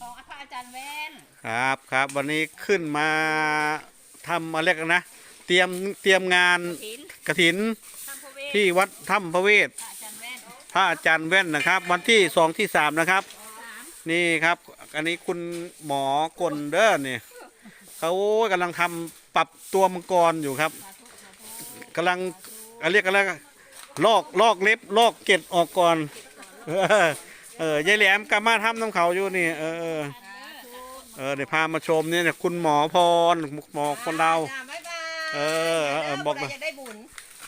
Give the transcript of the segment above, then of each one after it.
ของพระอาจารย์แว่นครับครับวันนี้ขึ้นมาทำอะไรกันนะ เตรียมเตรียมงานถินกระถินทำพระเวทที่วัดถ้ำพระเวทพระอาจารย์แว่นพระอาจารย์แว่นนะครับ วันที่สองที่สามนะครับ สามนี่ครับ อันนี้คุณหมอกลเด้อเนี่ยเขากำลังทำปรับตัวมังกรอยู่ครับกำลังอะไรเรียกกันแล้วลอกลอกเล็บลอกเกล็ดออกก่อนเออ เออยายแหลมกลับมาทำน้ำเขาอยู่นี่ เออเออเออเดี๋ยวพามาชมเนี่ยคุณหมอพรหมอคนเราจ้บ๊ายบายเออเออเออบอกหน่อยจะได้บุญ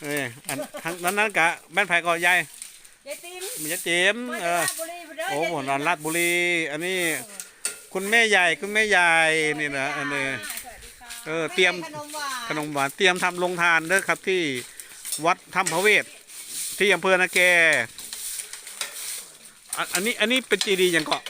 เอออันทั้งนั้นนั้นกะแม่นไผ่ก่อยายยายติ๋มมันจะเจมส์เออบุรีเด้อโอ้ยายโหติ๋มนอนราชบุรี อันนี้ คุณแม่ใหญ่คุณแม่ใหญ่นี่นะอันนี้สวัสดีค่ะเออเตรียม ขนมหวานขนมหวานเตรียมทำโรงทานเด้อครับที่วัดถ้ำพระเวทที่อำเภอนาแก อันอันนี้อันนี้เป็นเจดีย์อย่างเกาะ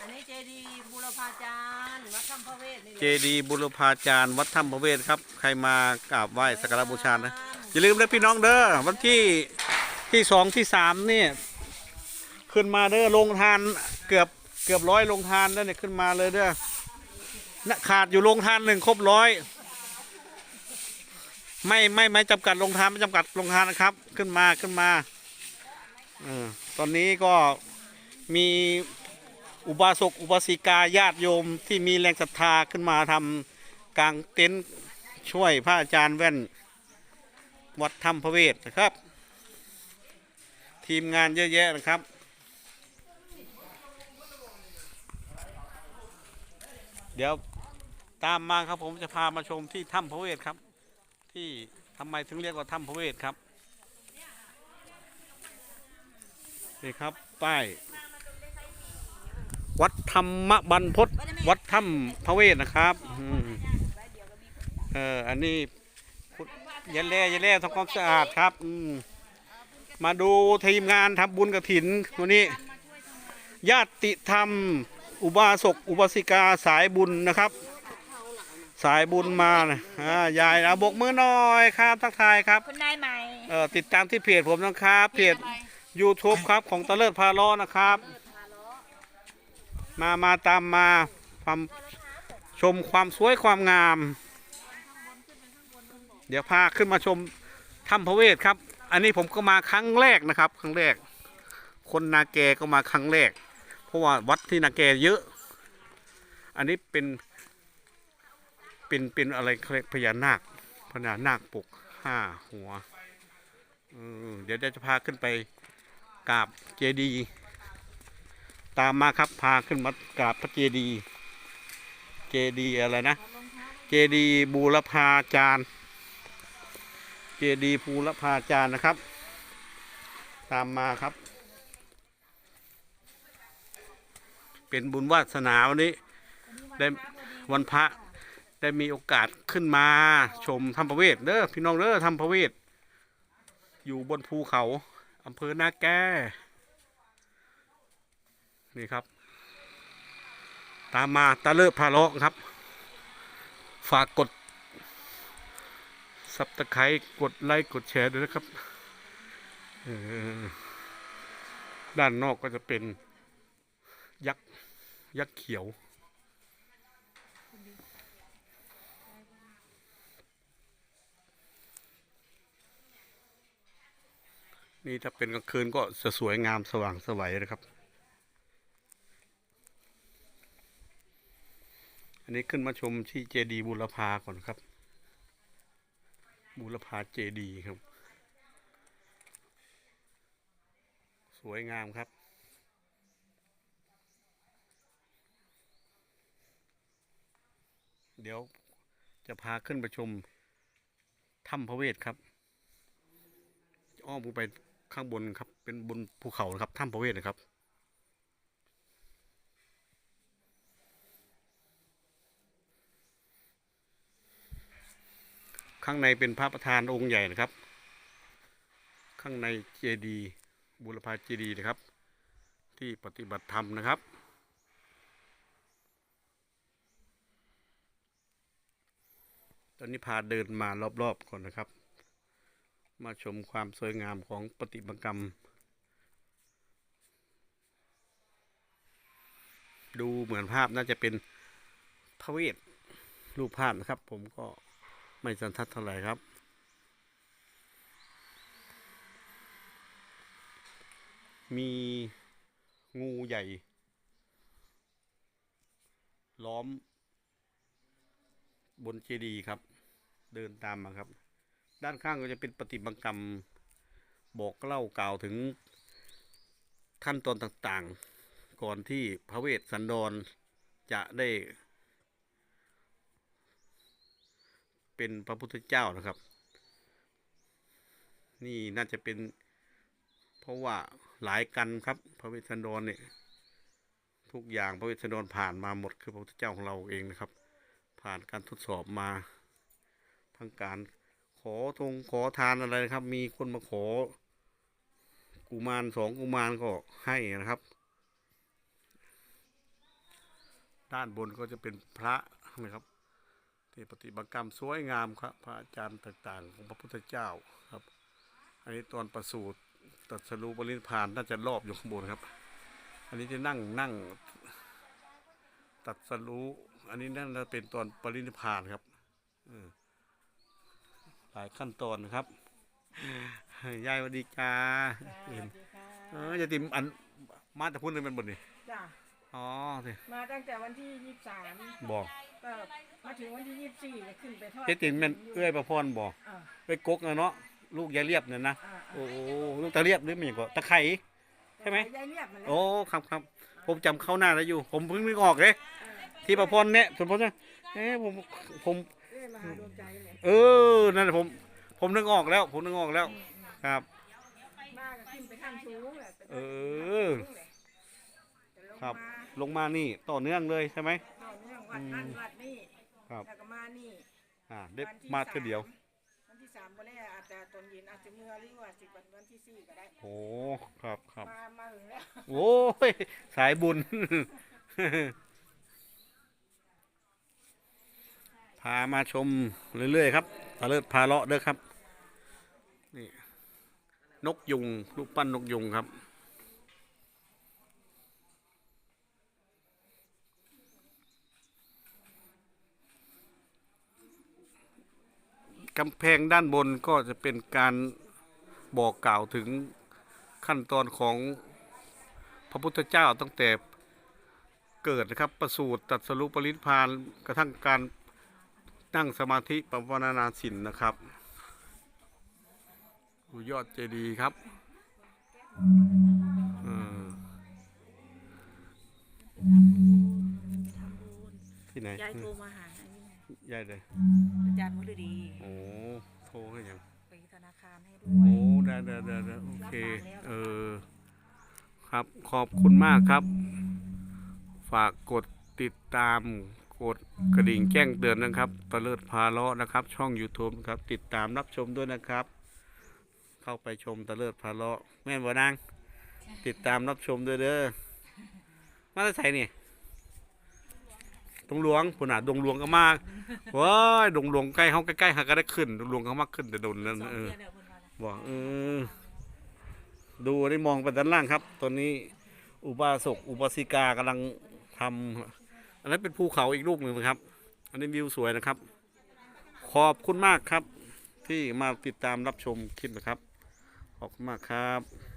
อันนี้เจดีย์บูรพาจารย์วัดถ้ำพระเวทนี่เจดีย์บุรพาจารย์วัดถ้ำพระเวทครับ ใครมากราบไหว้สักการะบูชานะอย่าลืมนะพี่น้องเด้อวันที่ที่สองที่สามนี่ขึ้นมาเด้อโรงทานเกือบเกือบร้อยโรงทานแล้วเนี่ยขึ้นมาเลยเด้อนะขาดอยู่โรงทานหนึ่งครบร้อยไม่ไม่ไม่จำกัดโรงทานไม่จำกัดโรงทานนะครับ ขึ้นมาขึ้นมาเออ ตอนนี้ก็มีอุบาสกอุบาสิกาญาติโยมที่มีแรงศรัทธาขึ้นมาทำกลางเต็นท์ช่วยพระอาจารย์แว่น วัดธรรมพระเวทนะครับ ทีมงานเยอะแยะนะครับเดี๋ยวตามมาครับผมจะพามาชมที่ถ้ำพระเวทครับ ที่ทำไมถึงเรียกว่าถ้ำพระเวทครับ นี่ครับ ป้าย วัดธรรมบรรพตวัดถ้ำพระเวทนะครับอืมเอออันนี้พุทธยันแล่ยันแล่ทำความสะอาดครับอืมมาดูทีมงานทำบุญกระถินวันนี้ ญาติธรรม อุบาสกอุบาสิกาสายบุญนะครับ สายบุญมานะอ่ายายเอาบกมือหน่อยครับทักทายครับคุณนายใหม่เอ่อติดตามที่เพจผมนะครับเพจ YouTube ครับของตะเลิศพาล้อนะครับ มามาตามมาความชมความสวยความงาม เดี๋ยวพาขึ้นมาชมถ้ำพระเวทครับ อันนี้ผมก็มาครั้งแรกนะครับ ครั้งแรก คนนาแกก็มาครั้งแรก เพราะว่าวัดที่นาแกเยอะ อันนี้เป็น เป็นเป็นอะไรเขาเรียกพญานาคพญานาคปลุกห้าหัวเดี๋ยวจะพาขึ้นไป กราบเจดีย์ตามมาครับพาขึ้นมากราบพระเจดีย์เจดีย์อะไรนะ เจดีย์บูรพาจารย์ เจดีย์บูรพาจารย์นะครับ ตามมาครับ เป็นบุญวาสนาวันนี้ได้วันพระได้มีโอกาสขึ้นมาชมธรรมประเวทเด้อพี่น้องเด้อธรรมประเวทอยู่บนภูเขา อำเภอนาแก่นี่ครับ ตามมาตะเลิศพาเลาะครับ ฝากกดสับตะไคร้กดไลค์กดแชร์ด้วยนะครับด้านนอกก็จะเป็นยักษ์ยักษ์เขียว นี่ถ้าเป็นกลางคืนก็จะสวยงามสว่างสวัยนะครับ อันนี้ขึ้นมาชมที่เจดีบุรพาก่อนครับ บุรพาเจดีครับ สวยงามครับเดี๋ยวจะพาขึ้นไปชมถ้ำพระเวทครับ อ้อมไป ข้างบนครับ เป็นบนภูเขานะครับถ้ำพระเวทนะครับข้างในเป็นพระประธานองค์ใหญ่นะครับ ข้างในเจดีย์บุรพาเจดีย์นะครับ ที่ปฏิบัติธรรมนะครับตอนนี้พาเดินมารอบๆก่อนนะครับ มาชมความสวยงามของปฏิมกรรม ดูเหมือนภาพน่าจะเป็นพระเวทรูปภาพนะครับ ผมก็ไม่สันทัดเท่าไหร่ครับ มีงูใหญ่ ล้อมบนเจดีย์ครับ เดินตามมาครับ ด้านข้างก็จะเป็นปฏิบัติกรรมบอกเล่ากล่าวถึงขั้นตอนต่างๆ ก่อนที่พระเวสสันดรจะได้ เป็นพระพุทธเจ้านะครับ นี่น่าจะเป็น เพราะว่าหลายกันครับ พระเวสสันดรเนี่ยทุกอย่างพระเวสสันดรผ่านมาหมดคือพระพุทธเจ้าของเราเองนะครับ ผ่านการทดสอบมาทั้งการ ขอทงขอทานอะไรนะครับ มีคนมาขอ กุมารสองกุมารก็ให้นะครับ ด้านบนก็จะเป็นพระนะครับที่ปฏิบัติกรรมสวยงามครับ พระอาจารย์ต่างๆ ของพระพุทธเจ้าครับ อันนี้ตอนประสูติตรัสรูปรินิพานน่าจะรอบอยู่ข้างบนครับ อันนี้จะนั่งนั่งตรัสรู้อันนี้นั่นจะเป็นตอนปรินิพานครับออห ลายขั้นตอนนะครับยายสวัสดีจ้าสวัสดีค่ะเออจะติมอันมาแต่พูดเลยเป็นบทนี่จ้ะอ๋อสิมาตั้งแต่วันที่ยี่สิบสามบอกก็มาถึงวันที่ยี่สิบสี่ก็ขึ้นไปทอดเจ๊ติมแม่นเอื้อยประพรบอกอ่าเอ้ยกกนะเนาะลูกยายเรียบเนี่ยนะอ่าโอ้โหลูกตาเรียบหรือไม่ก็ตะไคร้ใช่ไหมยายเรียบมาแล้วโอ้ครับครับผมจำเข้าหน้าแล้วอยู่ ผมเพิ่งนึกออกเลยที่ประพรเนี่ยส่วนผมเนี่ยเอ๊ะผมผม เอ้ยมาหาดวงใจเลยเออ นั่นแหละผม ผมนึกออกแล้ว ผมนึกออกแล้ว ครับมาก็ขึ้นไปข้างชูงแหละไปเออจะลงครับมาลงมานี่ต่อเนื่องเลยใช่ไหม ต่อเนื่องวัดนั่นวัดนี่ครับ แล้วก็มานี่อ่าได้วันที่มาเท่าเดียวสวันที่สามวันแรกอาจจะตอนเย็นอาจจะเมื่อหรือว่าสิบวันวันที่สี่ก็ได้ โอ้ครับครับมามาถึงแล้วโอ้ยสายบุญ พามาชมเรื่อยๆครับตะเลิศพาเลาะเด้อครับนี่นกยุงรูปปั้นนกยุงครับ กำแพงด้านบนก็จะเป็นการบอกกล่าวถึงขั้นตอนของพระพุทธเจ้าตั้งแต่เกิดนะครับ ประสูติตรัสรุปริพานกระทั่งการ นั่งสมาธิปวนานาสินนะครับดูยอดเจดีย์ครับอืมที่ไหนยายโทรมาหาอันนี้ยายเลยอาจารย์มุลดีโอ้โทรให้ยังไปธนาคารให้ด้วโอ้ยได้ได้ได้ได้โอเคเออครับขอบคุณมากครับ ฝากกดติดตาม กดกระดิ่งแจ้งเตือนนะครับตะเลิดพาเลาะนะครับ ช่อง YouTube ครับ ติดตามรับชมด้วยนะครับ เข้าไปชมตะเลิดพาเลาะแม่นบ่นางติดตามรับชมด้วยเด้อมาจะใส่นี่ดงหลวงปุ่นอะดงหลวงก็มากว้ายดงหลวงใกล้เฮาใกล้ๆหาก็ได้ขึ้นดงหลวงเขามากขึ้นแต่โดนนั่นเออบอกเออดูได้มองไปด้านล่างครับ ตอนนี้อุบาสกอุบาสิกากำลังทำ อันนั้นเป็นภูเขาอีกลูกหนึ่งนะครับ อันนี้วิวสวยนะครับ ขอบคุณมากครับ ที่มาติดตามรับชมคลิปนะครับ ขอบคุณมากครับ